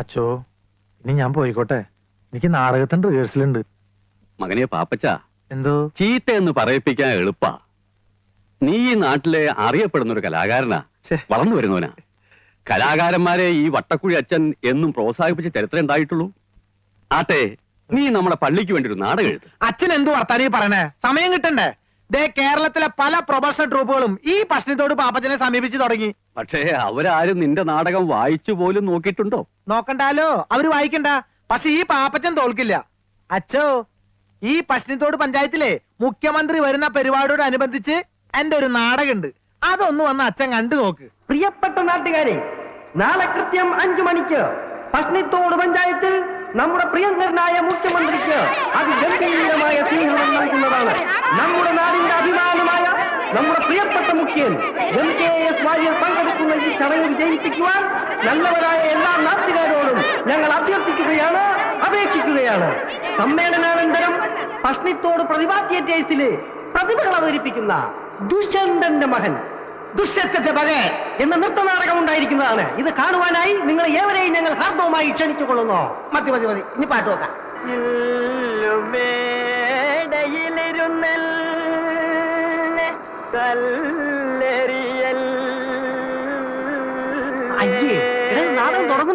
അച്ചോ ഇനി ഞാൻ പോയിക്കോട്ടെ. എനിക്ക് നാടകത്തിന്റെ റിഹേഴ്സൽ ഉണ്ട്. മകനെ പാപ്പച്ച എന്തോ? ചീത്ത എന്ന് പറയിപ്പിക്കാൻ എളുപ്പാ. നീ ഈ നാട്ടിലെ അറിയപ്പെടുന്ന ഒരു കലാകാരനാ. ഛെ. വളർന്നു വരുന്നവനാ. കലാകാരന്മാരെ ഈ വട്ടക്കുഴി അച്ഛൻ എന്നും പ്രോത്സാഹിപ്പിച്ച ചരിത്രം ഉണ്ടായിട്ടുള്ളൂ ആട്ടെ നീ നമ്മുടെ പള്ളിക്ക് വേണ്ടി ഒരു നാടകം എഴുത്. അച്ഛൻ എന്തു വർത്താനീ പറയണേ? സമയം കിട്ടണ്ടേ? ദേ കേരളത്തിലെ പല പ്രൊഫഷണൽ ട്രൂപ്പുകളും ഈ പ്രശ്നത്തോട് പാപ്പച്ചനെ സമീപിച്ചു തുടങ്ങി. പക്ഷേ അവരാരും നിന്റെ നാടകം വായിച്ചു പോലും നോക്കിയിട്ടുണ്ടോ? നോക്കണ്ടാലോ? അവർ വായിക്കണ്ട. പക്ഷെ ഈ പാപ്പച്ചൻ തോൽക്കില്ല. അച്ഛോ ഈ പശ്ചിമത്തോട് പഞ്ചായത്തിലെ മുഖ്യമന്ത്രി വരുന്ന പരിപാടിയോട് അനുബന്ധിച്ച് എന്റെ ഒരു നാടകമുണ്ട്. അതൊന്ന് വന്ന് അച്ഛൻ കണ്ടു നോക്ക്. പ്രിയപ്പെട്ട നാട്ടുകാരെ നാളെ കൃത്യം അഞ്ചു മണിക്ക് പഷ്ണിത്തോട് പഞ്ചായത്തിൽ നമ്മുടെ പ്രിയങ്കരനായ മുഖ്യമന്ത്രിക്ക് അതിഗംഭീരമായ സ്വീകരണം നൽകുന്നതാണ് നമ്മുടെ നാടിന്റെ അഭിമാനമായ നമ്മുടെ പ്രിയപ്പെട്ട മുഖ്യൻ എം കെ വാര്യർ പങ്കെടുക്കുന്ന ഈ ചടങ്ങ് വിജയിപ്പിക്കുവാൻ നല്ലവരായ എല്ലാ നാട്ടുകാരോടും ഞങ്ങൾ അഭ്യർത്ഥിക്കുകയാണ് അപേക്ഷിക്കുകയാണ്. സമ്മേളനാനന്തരം പഷ്ണിത്തോട് പ്രതിഭാ കേസിൽ പ്രതിഭകൾ അവതരിപ്പിക്കുന്ന ദുഷ്യന്തന്റെ മകൻ ദുഷ്യത്തിന്റെ മകൻ എന്ന നൃത്തനാടകം ഉണ്ടായിരിക്കുന്നതാണ്. ഇത് കാണുവാനായി നിങ്ങൾ ഏവരെയും ഞങ്ങൾ ഹാർദവുമായി ക്ഷണിച്ചുകൊള്ളുന്നു. മതി മതി മതി. ഇനി പാട്ട് വെക്കാം. അയ്യേ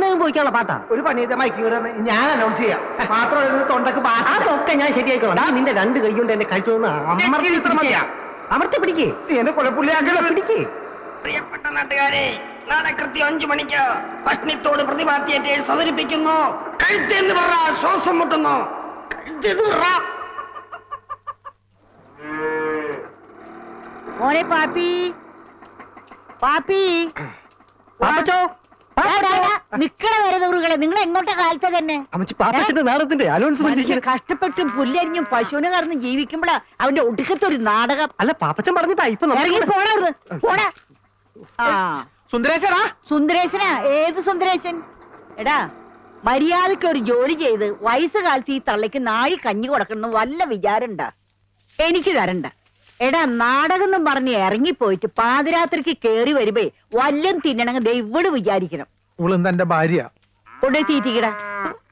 തുടങ്ങുന്നതിന് പോയിക്കാനുള്ള പാട്ടാ. ഒരു പണി ചെയ്ത മൈക്ക് ഇവിടെ ഞാൻ അനൗൺസ് ചെയ്യാം. മാത്രം എഴുതുന്ന തൊണ്ടക്ക് അതൊക്കെ ഞാൻ ശരിയായിക്കോളാം. നിന്റെ രണ്ട് കൈ കൊണ്ട് എന്നെ കഴിച്ചു അമർത്തി ഇത്ര മതിയാ? അമർത്തി പിടിക്കേ. എന്നെ കൊലപ്പുള്ളിയാക്കലോ പിടിക്കേ. പ്രിയപ്പെട്ട നാട്ടുകാരെ നാളെ കൃത്യം അഞ്ചു മണിക്ക് ഭക്ഷണത്തോട് പ്രതിഭാ തിയേറ്റേഴ്സ് അവതരിപ്പിക്കുന്നു കഴുത്തെന്ന് പറ ശ്വാസം മുട്ടുന്നു. കഴുത്തെന്ന് പറ മോനെ പാപ്പി. പാപ്പി. പാപ്പച്ചോ. നിക്കണ നിങ്ങൾ എങ്ങോട്ടെ കാലത്തെ തന്നെ? അമ്മച്ചി പാപ്പച്ചന്റെ നാടത്തിന്റെ കഷ്ടപ്പെട്ടും പുല്ലരിഞ്ഞും പശുവിനെ കറന്നും ജീവിക്കുമ്പോഴാ അവന്റെ ഒടുക്കത്തെ ഒരു നാടകം. അല്ല പാപ്പച്ചൻ പറഞ്ഞിട്ടാ ഇപ്പൊ ഇറങ്ങി സുന്ദരേശനാ? ഏത് സുന്ദരേശൻ? എടാ മര്യാദയ്ക്ക് ഒരു ജോലി ചെയ്ത് വയസ്സുകാലത്ത് ഈ തള്ളയ്ക്ക് നാഴി കഞ്ഞി കൊടുക്കണം വല്ല വിചാരണ്ട എനിക്ക് തരണ്ട. എടാ നാടകം എന്നും പറഞ്ഞ് ഇറങ്ങിപ്പോയിട്ട് പാതിരാത്രിക്ക് കേറി വരുമ്പേ വല്ലം തിന്നണങ്ങ് ദൈവട് വിചാരിക്കണം. ഇവളെന്താ എന്റെ ഭാര്യ? കൊണ്ടേ തീറ്റിക്കടാ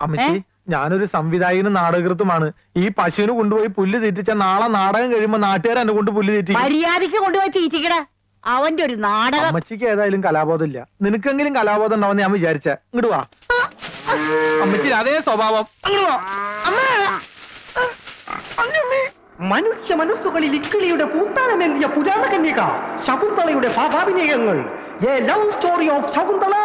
അമ്മച്ചി ഞാനൊരു സംവിധായകനും നാടകൃത്തുമാണ് ഈ പശുവിന് കൊണ്ടുപോയി പുല്ല് തീറ്റിച്ച നാളെ നാടകം കഴിയുമ്പോ നാട്ടുകാർ എന്നെ കൊണ്ട് പുല്ല് തീറ്റി മര്യാദയ്ക്ക് കൊണ്ടുപോയി തീറ്റിക്കടാ അവന്റെ ഒരു നാടകം. അമ്മച്ചിക്ക് ഏതായാലും കലാബോധം ഇല്ല. നിനക്കെങ്കിലും കലാബോധം ഉണ്ടാവും ഞാൻ വിചാരിച്ച. ഇങ്ങോട്ട് വാ. അമ്മച്ചി അതേ സ്വഭാവം. അങ്ങോട്ട് വാ. അമ്മേ. മനുഷ്യ മനസ്സുകളിൽ ഇക്കിളിയുടെ പൂത്താനമേന്തിയ പുരാണ കന്യക ശകുന്തളയുടെ ഭാവാഭിനയങ്ങൾ a love story of Shakuntala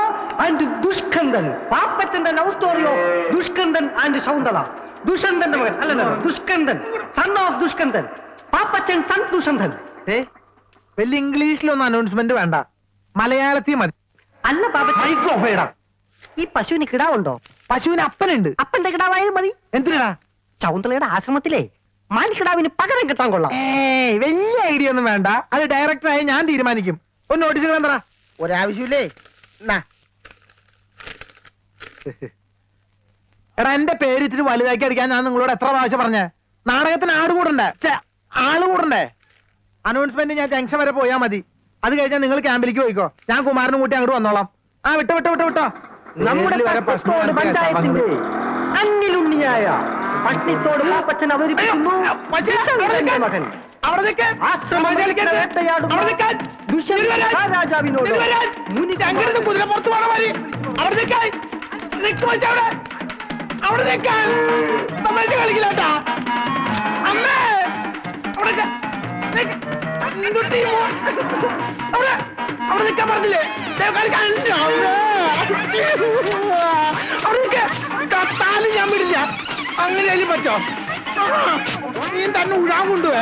and Dushyanthan പാപ്പത്തിന്റെ love story of Dushyanthan and Shakuntala. ദുഷന്തന്റെ മകൻ അല്ലല്ലോ Dushyanthan son of Dushkandan Pappachan son Dushyanthan ഏ? വലിയ ഇംഗ്ലീഷിലൊന്നും അനൗൺസ്മെന്റ് വേണ്ട. മലയാളത്തിൽ മതി. അല്ല മൈക്രോഫേഡാ ഈ പശുവിന് കിടാവുണ്ടോ? പശുവിന് അപ്പനുണ്ട്. അപ്പന്റെ കിടാവായാലും മതി. എന്തിനാ ശകുന്തളയുടെ ആശ്രമത്തിലെ. മാൻകിടാവിന് പകരം കിട്ടാൻ കൊള്ളാം. ഏയ് വലിയ ഐഡിയ ഒന്നും വേണ്ട. അത് ഡയറക്ടറായി ഞാൻ തീരുമാനിക്കും. ഒന്ന് നോട്ടീസ് വേണ്ട ഒരാവശ്യമില്ലേ? എന്നാ. എടാ എന്റെ പേര് ഇത്തിരി വലുതാക്കി അടിക്കാൻ ഞാൻ നിങ്ങളോട് എത്ര പ്രാവശ്യം പറഞ്ഞേ? നാടകത്തിന് ആട് കൂടണ്ടേ? ഛെ, ആൾ കൂടണ്ടേ? അനൗൺസ്മെന്റ് ഞാൻ ജംഗ്ഷൻ വരെ പോയാ മതി. അത് കഴിഞ്ഞാൽ നിങ്ങൾ ക്യാമ്പിലേക്ക് പോയിക്കോ. ഞാൻ കുമാരനും കൂട്ടി അങ്ങോട്ട് വന്നോളാം. ആ വിട്ടോ വിട്ടോ വിട്ടോ വിട്ടോ. നമ്മുടെ വരെ പഞ്ചായത്തിന്റെ അന്നിലുണ്ണിയായ പഷ്ണിത്തോട് പാപ്പച്ചൻ അവതരിപ്പിക്കുന്നു. മകൻ. അവിടെ നിൽക്കാൻ. ദുഷ്യന്ത മുനി അങ്ങനത്തെ കുതിര പുറത്ത് പോണ മതി അവിടെ നിൽക്കാൻ. നിൽക്ക് വെച്ച അവിടെ. അവിടെ നിൽക്കാൻ. തമാശ കളിക്കില്ല കേട്ടാ. അമ്മേ. അവിടെ നിക്ക്. നിന്റെ team ഉം. അവിടെ. അവിടെ നിൽക്കാൻ പറഞ്ഞില്ലേ? കളിക്കാൻ. അവിടെ. കത്താലും ഞാൻ വിടില്ല. അങ്ങനെയാലും പറ്റോ? നീ തന്നെ ഉഴാൻ കൊണ്ടുപോയ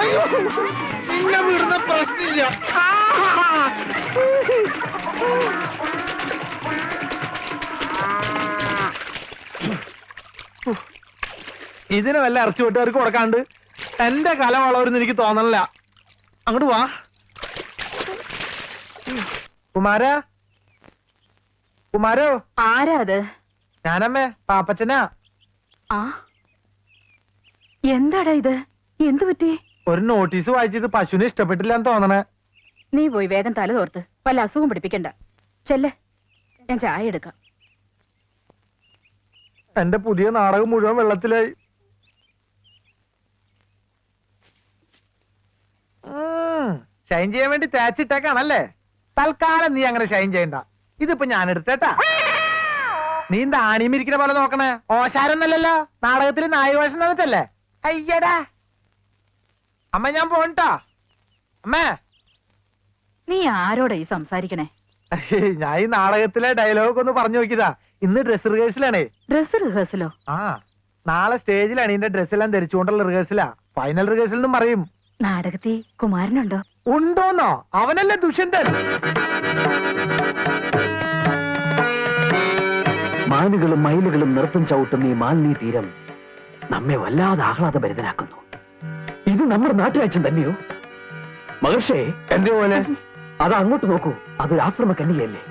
അയ്യോ നിന്നെ വിടുന്ന പ്രശ്നമില്ല. ഇതിന് വല്ല ഇറച്ചി വെട്ടുകാർക്ക് കൊടുക്കാണ്ട് എന്റെ കല വളവരുന്ന് എനിക്ക് തോന്നണില്ല. അങ്ങോട്ട് വാ. കുമാര? കുമാരോ? ആരാ അത്? ഞാനമ്മേ പാപ്പച്ചനാ. ആ? എന്താടാ ഇത്? എന്തു പറ്റി? ഒരു നോട്ടീസ് വായിച്ചത് പശുവിനെ ഇഷ്ടപ്പെട്ടില്ല എന്ന് തോന്നണേ. നീ പോയി വേഗം തല തോർത്ത്. വല്ല അസുഖം പിടിപ്പിക്കണ്ട. ചെല്ലെ. ഞാൻ ചായ എടുക്കാം. എന്റെ പുതിയ നാടകം മുഴുവൻ വെള്ളത്തിലായി. ഷൈൻ ചെയ്യാൻ വേണ്ടി തേച്ചിട്ടേക്കാണല്ലേ? തൽക്കാലം നീ അങ്ങനെ ഷൈൻ ചെയ്യണ്ട. ഇതിപ്പോ ഞാൻ എടുത്തേട്ടാ നീ എന്താ ആണിമിരിക്കുന്ന പോലെ നോക്കണേ? ഓശാരൊന്നല്ലല്ലോ. നാടകത്തിൽ നായവേഷം തന്നിട്ടല്ലേ? അയ്യടാ. അമ്മ ഞാൻ പോണിട്ടാ. അമ്മേ. നീ ആരോടാ ഈ സംസാരിക്കണേ? ഞാൻ ഈ നാടകത്തിലെ ഡയലോഗ് ഒന്ന് പറഞ്ഞു നോക്കിയതാ. ഇന്ന് ഡ്രസ് റിഹേഴ്സലാണേ ഡ്രസ് റിഹേഴ്സലോ ആ നാളെ സ്റ്റേജിലാണ് ഇതിന്റെ ഡ്രസ് എല്ലാം ധരിച്ചുകൊണ്ടുള്ള റിഹേഴ്സലാ ഫൈനൽ റിഹേഴ്സൽ എന്നും പറയും. നാടകത്തിൽ കുമാരനുണ്ടോ? ഉണ്ടോന്നോ? അവനല്ലേ ദുഷ്യന്തൻ. മാനുകളും മയിലുകളും നൃത്തം ചവിട്ടുന്ന ഈ മാലിന്യ തീരം നമ്മെ വല്ലാതെ ആഹ്ലാദഭരിതനാക്കുന്നു. ഇത് നമ്മുടെ നാട്ടുരാജ്യം തന്നെയോ? മഹർഷേ എന്റെ പോലെ അത് അങ്ങോട്ട് നോക്കൂ. അതൊരു ആശ്രമ കന്നിയല്ലേ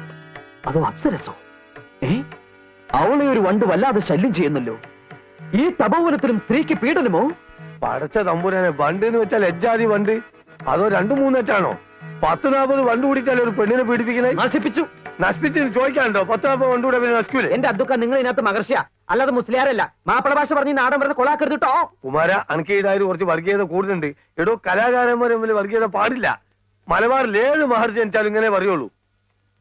അതോ അപ്സരസോ? ഏ? അവളെ ഒരു വണ്ട് വല്ലാതെ ശല്യം ചെയ്യുന്നല്ലോ. ഈ തപോവനത്തിലും സ്ത്രീക്ക് പീഡനമോ? പടച്ച തമ്പുരാനെ വണ്ട് എന്ന് വെച്ചാൽ എജ്ജാതി വണ്ട്. അതോ രണ്ടു മൂന്നെറ്റാണോ പത്ത് നാൽപ്പത് വണ്ട് കൂടിയിട്ടല്ലേ ഒരു പെണ്ണിനെ പീഡിപ്പിക്കുന്നത് നശിപ്പിച്ചു. നശിപ്പിച്ച് ചോദിക്കാനുണ്ടോ? പത്ത് നാൽപ്പത് കൊണ്ടുകൂടെ കൂടെ പിന്നെ നശിക്കൂലേ എന്റെ അബ്ദുക്ക നിങ്ങൾ ഇതിനകത്ത് മഹർഷിയ. അല്ലാതെ മുസ്ലിയാരല്ല. മാപ്പിള ഭാഷ പറഞ്ഞ് നാടൻ വെറുതെ കൊളാക്കരുത് കേട്ടോ കുമാര അനക്ക് ഇതായാലും കുറച്ച് വർഗീയത കൂടുതലുണ്ട്. എടോ കലാകാരന്മാരെ മുമ്പിൽ വർഗീയത പാടില്ല. മലബാറിൽ ഏത് മഹർജി ജനിച്ചാലും ഇങ്ങനെ പറയുള്ളൂ.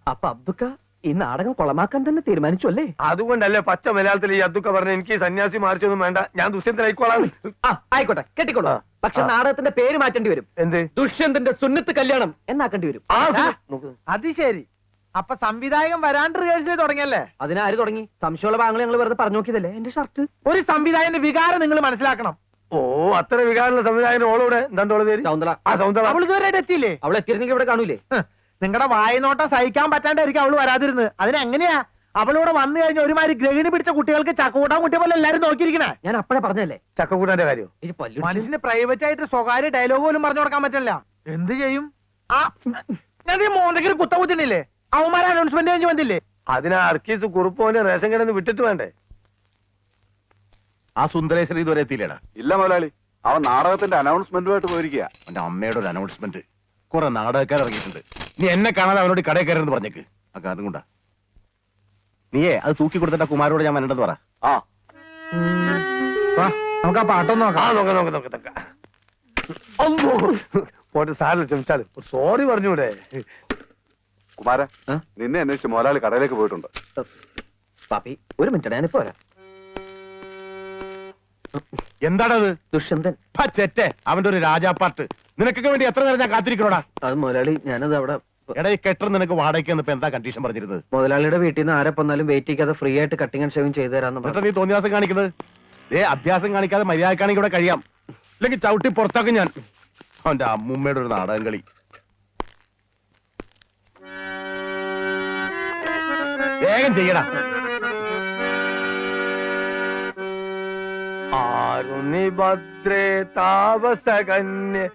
അപ്പൊ അബ്ദുക്ക ഈ നാടകം കൊളമാക്കാൻ തന്നെ തീരുമാനിച്ചു അല്ലേ? അതുകൊണ്ടല്ലേ പച്ച മലയാളത്തിൽ ഈ അബ്ദുക്ക പറഞ്ഞ എനിക്ക് ഈ സന്യാസി മാറിച്ചൊന്നും വേണ്ട. ഞാൻ ദുഷ്യന്തനായിക്കോളാം ആ ആയിക്കോട്ടെ. കെട്ടിക്കോളൂ. പക്ഷെ നാടകത്തിന്റെ പേര് മാറ്റേണ്ടി വരും. എന്ത്? ദുഷ്യന്തന്റെ സുന്നത്ത് കല്യാണം എന്നാക്കേണ്ടി വരും. ആ. അത് ശരി. അപ്പൊ സംവിധായകൻ വരാണ്ട് റിഹേഴ്സൽ തുടങ്ങിയല്ലേ? അതിനാര് തുടങ്ങി? സംശയമുള്ള ഭാഗങ്ങൾ ഞങ്ങൾ വെറുതെ പറഞ്ഞു നോക്കിയതല്ലേ? എന്റെ ഷർട്ട് ഒരു സംവിധായകന്റെ വികാരം നിങ്ങൾ മനസ്സിലാക്കണം. ഓ അത്ര വികാരമുള്ള സംവിധായകൻ ഓളോടെ? എന്താണ്ടോളെ പേര്? ചൗന്തള ആ സൗന്ദര അവൾ ഇതുവരെ എത്തിയില്ലേ? അവൾ എത്തിയിരുന്നെങ്കിൽ ഇവിടെ കാണൂലേ? നിങ്ങളുടെ വായനോട്ടം സഹിക്കാൻ പറ്റാണ്ടായിരിക്കും അവൾ വരാതിരുന്നത്. അതിനെങ്ങനെയാ? അവളിവിടെ വന്നു കഴിഞ്ഞ ഒരുമാതിരി ഗ്രഹിണി പിടിച്ച കുട്ടികൾക്ക് ചക്കൂട്ടാൻ കുട്ടിയെ പോലെ എല്ലാരും നോക്കിയിരിക്കണേ. ഞാൻ അപ്പഴേ പറഞ്ഞല്ലേ ചക്കൂട്ടാന്റെ കാര്യം. ഇത് പല്ലു മനുഷ്യന് പ്രൈവറ്റ് ആയിട്ട് സ്വകാര്യ ഡയലോഗ് പോലും പറഞ്ഞു കൊടുക്കാൻ പറ്റില്ല എന്ത് ചെയ്യും? ആ ഞാൻ ഈ മോന്തയ്ക്ക് കുത്ത കുത്തിനില്ലേ അവന്മാരെ അനൗൺസ്മെന്റ് കഴിഞ്ഞ് വന്നില്ലേ? അതിനെ അർക്കീസ് കുറുപ്പോന്റെ റേഷൻ കിടന്ന് വിട്ടിട്ട് വേണ്ടേ? ആ സുന്ദരേശ്വരി ഇതുവരെ എത്തിയില്ലേടാ? ഇല്ല മുതലാളി അവൻ നാടകത്തിന്റെ അനൗൺസ്മെന്റുമായിട്ട് പോയിരിക്കുക അവന്റെ അമ്മയുടെ ഒരു അനൗൺസ്മെന്റ് കുറെ നാടകക്കാർ ഇറങ്ങിയിട്ടുണ്ട്. നീ എന്നെ കാണാതെ അവനോട് കടയിൽ കയറരുന്ന് പറഞ്ഞേക്ക്. ആ കാരണം കൊണ്ടാ. നീയേ അത് തൂക്കി കൊടുത്തിട്ട് ആ കുമാരോട് ഞാൻ വരണ്ടെന്ന് പറ. ആ. വാ, നമുക്ക് ആ പാട്ടൊന്ന് ആ നോക്കാം നോക്ക നോക്ക നോക്ക. നോക്ക പോട്ടെ സാറിന് ക്ഷമിച്ചാൽ. സോറി പറഞ്ഞൂടെ. കുമാര? നിന്നെ അന്വേഷിച്ച് മോലാളി കടയിലേക്ക് പോയിട്ടുണ്ട്. പാപ്പി ഒരു മിനിറ്റ് ഞാനിപ്പോ വരാം. എന്താണത്? ദുഷ്യന്തൻ. ചെറ്റെ അവന്റെ ഒരു രാജാപ്പാട്ട്. നിനക്കൊക്കെ വേണ്ടി എത്ര നേരം ഞാൻ കാത്തിരിക്കണോടാ? അത് മുതലാളി ഞാനത് അവിടെ എടാ ഈ കെട്ടർ നിനക്ക് വാടകയ്ക്ക് വന്നപ്പോ എന്താ കണ്ടീഷൻ പറഞ്ഞിരുന്നത്? മുതലാളിയുടെ വീട്ടിൽ നിന്ന് ആരെ വന്നാലും വെയിറ്റ് ചെയ്യാതെ ഫ്രീ ആയിട്ട് കട്ടിംഗ് ആൻഡ് ഷേവിംഗ് ചെയ്തു തരാന്ന് എന്നിട്ട് പറഞ്ഞു. നീ തോന്നിയാസം കാണിക്കുന്നത്? ഏ അഭ്യാസം കാണിക്കാതെ മര്യാദക്കാണെങ്കിൽ ഇവിടെ കഴിയാം. അല്ലെങ്കിൽ ചവിട്ടി പുറത്താക്കും ഞാൻ. അവന്റെ അമ്മൂമ്മയുടെ ഒരു നാടകം കളി. വേഗം ചെയ്യടാ. ആരുണി ഭദ്രേ താപസകന്യ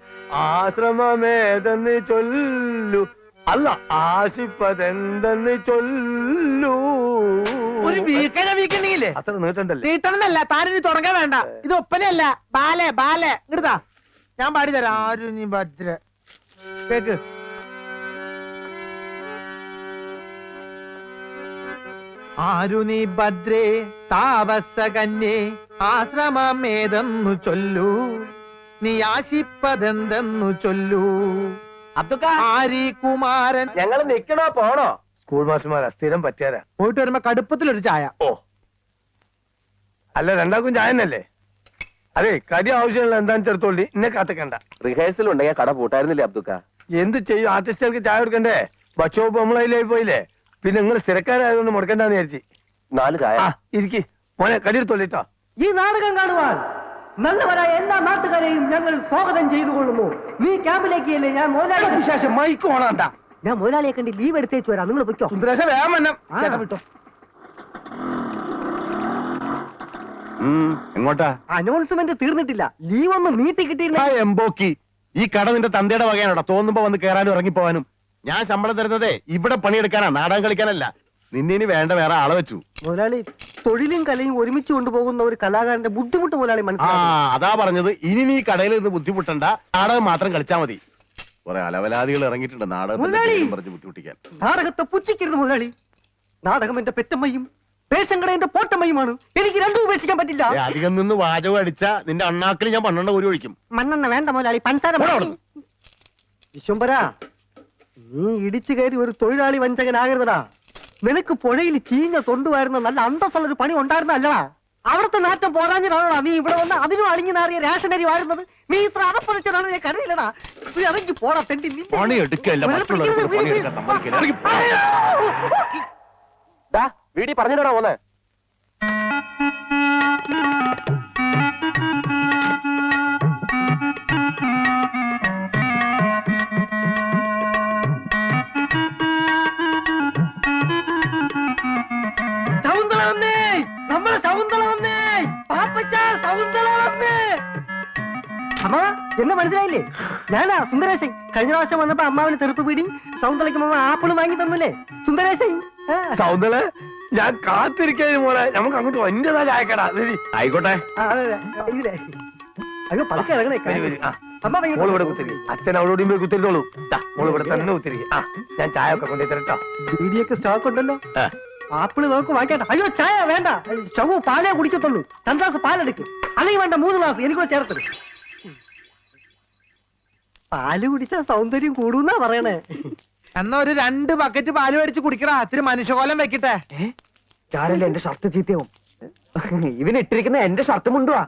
ആശ്രമമേതെന്ന് ചൊല്ലു. അല്ല ആശിപ്പതെന്തെന്ന് ചൊല്ലു. ഒരു വീക്കനെ വീക്കണ്ടെങ്കിലേ? അത്ര നീട്ടണ്ടല്ലേ? നീട്ടണമെന്നല്ല താനിനി തുടങ്ങാൻ വേണ്ട. ഇത് ഒപ്പനയല്ല. ബാലെ ബാലെ. ഇങ്ങടുതാ ഞാൻ പാടിത്തരാം ആരുണി ഭദ്ര കേക്ക്. ആരു നീ ഭദ്രേ? ആശ്രമം ആശ്രമമേതെന്നു ചൊല്ലൂ. നീ ആശിപ്പതെന്തെന്നു ചൊല്ലൂ. അബ്ദുക്ക. ആരി കുമാരൻ. ഞങ്ങൾ നിക്കണോ പോണോ? സ്കൂൾ മാസ്റ്റർമാരാ സ്ഥിരം പറ്റിയാരാ പോയിട്ട് വരുമ്പോ കടുപ്പത്തിലൊരു ചായ. ഓ. അല്ല രണ്ടാക്കും ചായ ചായനല്ലേ അതെ കടി ആവശ്യമുള്ള എന്താണെന്ന് ചെറുത്തോളി എന്നെ കാത്തക്കണ്ട. റിഹേഴ്സൽ ഉണ്ടെങ്കിൽ കട പൂട്ടായിരുന്നില്ലേ അബ്ദുക്ക? എന്ത് ചെയ്യും? ആർട്ടിസ്റ്റുകൾക്ക് ചായ കൊടുക്കണ്ടേ? ഭക്ഷോപ്പ് നമ്മളതിലായി പോയില്ലേ? പിന്നെ നിങ്ങൾ സ്ഥിരക്കാരായതുകൊണ്ട് മുടക്കണ്ടെന്ന് വിചാരിച്ചു. നാല് ചായ. ഇരിക്കി. മോനെ കടിയെടുത്തോളിട്ടോ. ഈ നാടകം കാണുവാൻ നല്ലവരായ എല്ലാ നാട്ടുകാരെയും ഞങ്ങൾ സ്വാഗതം ചെയ്തു കൊള്ളുന്നു നീ ക്യാമ്പിലേക്കല്ലേ ഞാൻ മോലാളി വിശേഷം മൈക്ക് ഓണാണ്ട ഞാൻ മോലാളിയെ കണ്ട് ലീവ് എടുത്തേച്ചു വരാം. നിങ്ങൾ പൊയ്ക്കോ. സുന്ദരേശ വേഗം വന്നം. വിട്ടോ. എങ്ങോട്ടാ? അനൗൺസ്മെന്റ് തീർന്നിട്ടില്ല. ലീവ് ഒന്ന് നീട്ടി കിട്ടിയില്ല. എംബോക്കി. ഈ കട നിന്റെ തന്തയുടെ വകയാണോടാ. തോന്നുമ്പോ വന്ന് കയറാനും ഇറങ്ങിപ്പോവാനും. ഞാൻ ശമ്പളം തരുന്നതേ ഇവിടെ പണിയെടുക്കാനാ നാടകം കളിക്കാനല്ല. നിന്നെ ഇനി വേണ്ട വേറെ ആളെ വെച്ചു. മുതലാളി തൊഴിലും കലയും ഒരുമിച്ച് കൊണ്ടുപോകുന്ന ഒരു കലാകാരന്റെ ബുദ്ധിമുട്ട് മുതലാളി ആ മനസ്സിലാക്കി അതാ പറഞ്ഞത്. ഇനി നീ കടയിൽ നിന്ന് ബുദ്ധിമുട്ടണ്ട. നാടകം മാത്രം കളിച്ചാ മതി. കുറെ അലവലാദികൾ ഇറങ്ങിയിട്ടുണ്ട് നാടകത്തിന്റെ മുതലാളി! പേരും പറഞ്ഞ് ബുദ്ധിമുട്ടിക്കാൻ. നാടകത്തെ പുച്ഛിക്കരുത് മുതലാളി. നാടകം എന്റെ പെറ്റമ്മയും എന്റെ പോട്ടമ്മയുമാണ്. എനിക്ക് രണ്ടും ഉപേക്ഷിക്കാൻ പറ്റില്ല. ഏ, അധികം നിന്ന് വാചകം അടിച്ച നിന്റെ അണ്ണാക്കിൽ ഞാൻ പന്ത്രണ്ട് ഒരു ഒഴിക്കും. മണ്ണെണ്ണ വേണ്ട മുതലാളി പഞ്ചാര പോടാ അവിടുന്ന്. വിശ്വംബര നീ ഇടിച്ചു കയറി ഒരു തൊഴിലാളി വഞ്ചകനാകരുതടാ. നിനക്ക് പുഴയിൽ ചീഞ്ഞ തൊണ്ടുവായിരുന്ന നല്ല അന്തസ്സുള്ള ഒരു പണി ഉണ്ടായിരുന്നല്ലടാ. അവിടുത്തെ നാറ്റം പോരാഞ്ഞിട്ടാണോടാ നീ ഇവിടെ വന്ന് അതിനും അണിഞ്ഞു നാറിയ റേഷനരി വാഴുന്നത്? നീ ഇത്ര അതപ്പതിച്ചതാണ് ഞാൻ കരുതില്ലടാ നീ അതെങ്കിൽ പോടാ തെണ്ടി. വീടി പറഞ്ഞിട്ടാ പോന്നെ ശകുന്തള വന്നേ. നമ്മളെ ശകുന്തള വന്നേ. പാപ്പച്ച ശകുന്തള വന്നേ. അമ്മ എന്നെ മനസ്സിലായില്ലേ? ഞാനാ സുന്ദരേശൻ. കഴിഞ്ഞ പ്രാവശ്യം വന്നപ്പോ അമ്മാവിന് തെറുപ്പ് പിടി സൗന്ദര്യക്ക് അമ്മ ആപ്പിൾ വാങ്ങി തന്നില്ലേ? സുന്ദരേശൻ ആ. ഞാൻ കാത്തിരിക്കാൻ മോളെ. നമുക്ക് അങ്ങോട്ട് വന്റേതാ ചായക്കടാ. ആയിക്കോട്ടെ. അയ്യോ പതുക്കെ ഇറങ്ങണേ. അമ്മ മോൾ ഇവിടെ കുത്തിരി അച്ഛൻ അവളോടും പോയി കുത്തിരുത്തോളൂ മോൾ ഇവിടെ തന്നെ കുത്തിരി ആ ഞാൻ ചായ ഒക്കെ കൊണ്ടുപോയി തരട്ടോ ബീഡിയൊക്കെ സ്റ്റോക്ക് ഉണ്ടല്ലോ. ആപ്പിൾ നമുക്ക് വാങ്ങിക്കട്ടെ അയ്യോ ചായ വേണ്ട. ചവു പാലേ കുടിക്കത്തുള്ളൂ. രണ്ട് ഗ്ലാസ് പാലെടുക്ക്. അല്ലെങ്കിൽ വേണ്ട മൂന്ന് ഗ്ലാസ്. എനിക്കൂടെ ചേർത്തത് പാൽ കുടിച്ചാൽ സൗന്ദര്യം കൂടുന്നാ പറയണേ. എന്നാ ഒരു രണ്ട് ബക്കറ്റ് പാൽ മേടിച്ച് കുടിക്കടാ. അത്തിരി മനുഷ്യകോലം വെക്കട്ടെ. ചാരല്ലേ എന്റെ ഷർട്ട് ചീത്തയാവും. ഇവന് ഇട്ടിരിക്കുന്ന എന്റെ ഷർട്ട് മുണ്ടുവാ.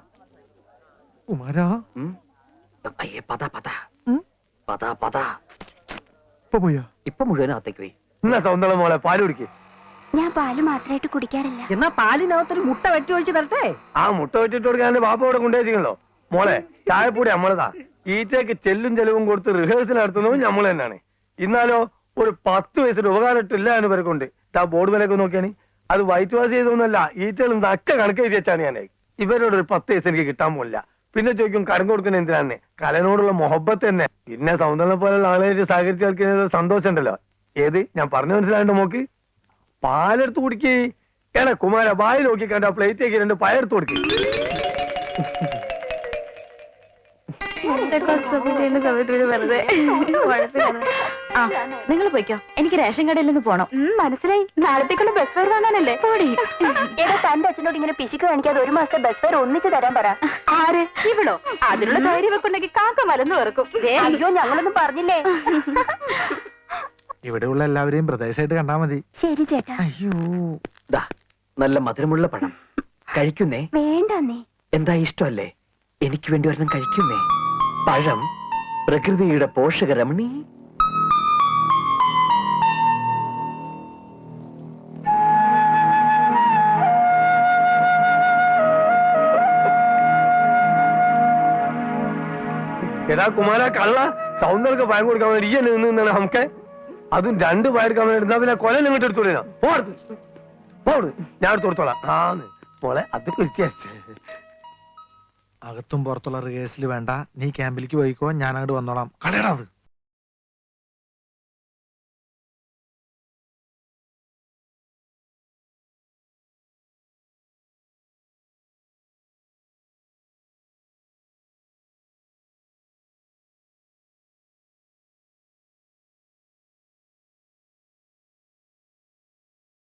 അയ്യേ പതാ പതാ. പതാ പതാ. ഇപ്പൊ പോയോ? ഇപ്പൊ മുഴുവനകത്തേക്ക് പോയി. എന്നാ സൗന്ദര്യ മോളെ പാൽ കുടിക്ക്. ഞാൻ പാൽ മാത്രമായിട്ട് കുടിക്കാറില്ല. എന്നാ പാലിനകത്തൊരു മുട്ട വെട്ടി ഒഴിച്ച് തരട്ടെ? ആ മുട്ട വെച്ചിട്ട് കൊടുക്കാൻ ബാപ്പ ഇവിടെ കൊണ്ടുവച്ചിട്ടുണ്ടോ മോളെ ചായപ്പൊടി നമ്മളതാ. ഈറ്റയ്ക്ക് ചെല്ലും ചെലവും കൊടുത്ത് റിഹേഴ്സൽ നടത്തുന്നതും നമ്മൾ തന്നെയാണ്. ഇന്നാലോ ഒരു പത്ത് വയസ്സിന് ഉപകാരമിട്ടില്ല എന്ന് പേർക്കുണ്ട് ആ ബോർഡ് വിലയൊക്കെ നോക്കിയാണ്. അത് വൈറ്റ് വാഷ് ചെയ്തൊന്നുമല്ല ഈറ്റകൾ നക്ക കണക്ക് എഴുതി വെച്ചാണ് ഞാൻ ഇവരോട് ഒരു പത്ത് വയസ്സ് എനിക്ക് കിട്ടാൻ പോലില്ല പിന്നെ ചോദിക്കും കടം കൊടുക്കുന്ന എന്തിനാണ് കലനോടുള്ള മൊഹബത്ത് തന്നെ. പിന്നെ സൗന്ദര്യം പോലുള്ള ആളുകളായിട്ട് സഹകരിച്ച് കളിക്കുന്നത് സന്തോഷം ഉണ്ടല്ലോ ഏത്? ഞാൻ പറഞ്ഞു മനസ്സിലായിട്ട് മോക്ക്? പാലെടുത്ത് കുടിക്ക്. എടാ കുമാര വായി നോക്കി കണ്ട പ്ലേറ്റേക്ക് രണ്ട് പയർത്ത് കൊടുക്ക്. ആ നിങ്ങൾ പോയിക്കോ. എനിക്ക് റേഷൻ കടയിൽ നിന്ന് പോണം. മനസ്സിലായി. നാളത്തേക്കുള്ള ബസ് ഫെയർ വാങ്ങാനല്ലേ പോടി. എടാ തന്റെ അച്ഛനോട് ഇങ്ങനെ പിശുക്ക് കാണിക്കാതെ ഒരു മാസത്തെ ബസ് ഫെയർ ഒന്നിച്ച് തരാൻ പറ. ആര്? ഇവളോ? അതിനുള്ള ധൈര്യം വെക്കുണ്ടെങ്കിൽ കാക്ക മലന്ന് വെറുക്കും. അയ്യോ ഞങ്ങളൊന്നും പറഞ്ഞില്ലേ? ഇവിടെയുള്ള എല്ലാവരെയും പ്രദേശമായിട്ട് കണ്ടാ മതി. ശരി ചേട്ടാ. അയ്യോ. ദാ നല്ല മധുരമുള്ള പഴം. കഴിക്കുന്നേ? വേണ്ട നീ എന്താ ഇഷ്ടമല്ലേ? എനിക്ക് വേണ്ടി ഒരെണ്ണം കഴിക്കുന്നേ. പഴം പ്രകൃതിയുടെ പോഷകരമണി എടാ കുമാര കള്ള. സൗന്ദര്യ പഴം കൊടുക്കാൻ വേണ്ടി ഈ നിന്ന് നിന്നാണ് നമുക്ക്. അതും രണ്ട് വയർ വേണ്ടി എന്നാ പിന്നെ കൊല നിങ്ങോട്ട് എടുത്തോളൂ പോടുത്ത് പോട് ഞാൻ എടുത്ത് കൊടുത്തോളാം. ആന്ന് പോളെ അത് കുറിച്ച് അകത്തും പുറത്തുള്ള റിഹേഴ്സൽ വേണ്ട. നീ ക്യാമ്പിലേക്ക് പോയിക്കോ ഞാൻ അങ്ങോട്ട് വന്നോളാം. കളയടാ അത്.